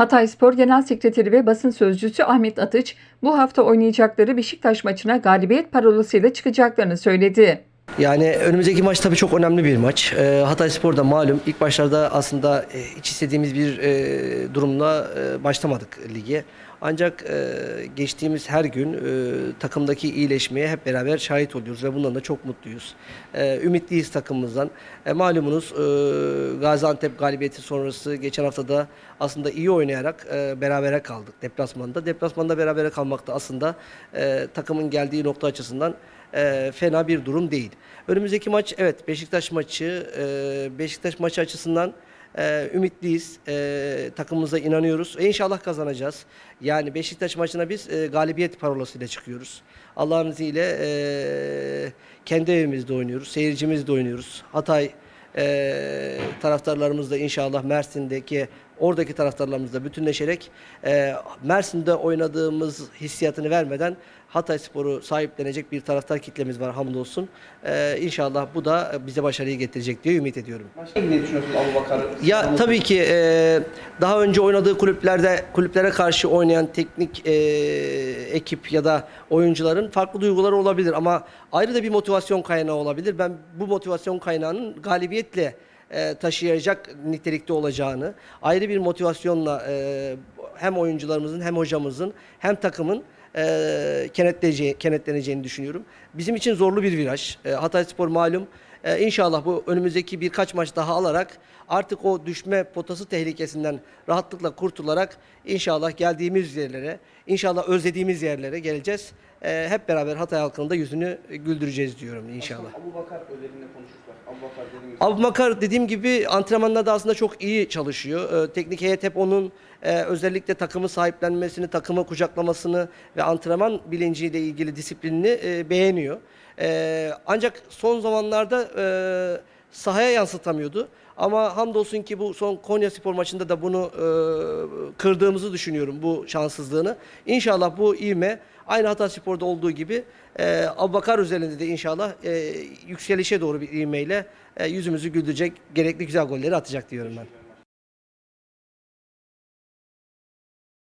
Hatay Spor Genel Sekreteri ve basın sözcüsü Ahmet Atıç, bu hafta oynayacakları Beşiktaş maçına galibiyet parolasıyla çıkacaklarını söyledi. Yani önümüzdeki maç tabii çok önemli bir maç. Ee, Hatay Spor da malum ilk başlarda aslında e, hiç istediğimiz bir e, durumla e, başlamadık lige. Ancak e, geçtiğimiz her gün e, takımdaki iyileşmeye hep beraber şahit oluyoruz ve bundan da çok mutluyuz. E, ümitliyiz takımımızdan. E, malumunuz e, Gaziantep galibiyeti sonrası geçen hafta da aslında iyi oynayarak e, berabere kaldık deplasmanda. Deplasmanda berabere kalmak da aslında e, takımın geldiği nokta açısından e, fena bir durum değil. Önümüzdeki maç evet Beşiktaş maçı. E, Beşiktaş maçı açısından e, ümitliyiz. E, takımımıza inanıyoruz. E, inşallah kazanacağız. Yani Beşiktaş maçına biz e, galibiyet parolasıyla çıkıyoruz. Allah'ın izniyle e, kendi evimizde oynuyoruz. Seyircimizde oynuyoruz. Hatay e, taraftarlarımız da inşallah Mersin'deki oradaki taraftarlarımızla bütünleşerek e, Mersin'de oynadığımız hissiyatını vermeden Hatay Spor'u sahiplenecek bir taraftar kitlemiz var hamdolsun. E, inşallah bu da bize başarıyı getirecek diye ümit ediyorum. Başka ne Abu Bakar? Ya tabii ki e, daha önce oynadığı kulüplerde kulüplere karşı oynayan teknik e, ekip ya da oyuncuların farklı duyguları olabilir ama ayrı da bir motivasyon kaynağı olabilir. Ben bu motivasyon kaynağının galibiyetle e, taşıyacak nitelikte olacağını, ayrı bir motivasyonla e, hem oyuncularımızın hem hocamızın hem takımın e, kenetleneceği, kenetleneceğini düşünüyorum. Bizim için zorlu bir viraj. Hatay Spor malum. E, inşallah bu önümüzdeki birkaç maç daha alarak artık o düşme potası tehlikesinden rahatlıkla kurtularak inşallah geldiğimiz yerlere, inşallah özlediğimiz yerlere geleceğiz. E, hep beraber Hatay halkının da yüzünü güldüreceğiz diyorum inşallah. Abu Bakar özelinde konuşursak. Abu Bakar dediğim gibi. Abu Bakar dediğim gibi antrenmanlarda aslında çok iyi çalışıyor. Ee, teknik heyet hep onun e, özellikle takımı sahiplenmesini, takımı kucaklamasını ve antrenman bilinciyle ilgili disiplinini e, beğeniyor. E, ancak son zamanlarda e, sahaya yansıtamıyordu. Ama hamdolsun ki bu son Konya Spor maçında da bunu e, kırdığımızı düşünüyorum bu şanssızlığını. İnşallah bu ivme aynı Hatay Spor'da olduğu gibi e, Abubakar üzerinde de inşallah e, yükselişe doğru bir ivmeyle e, yüzümüzü güldürecek gerekli güzel golleri atacak diyorum ben.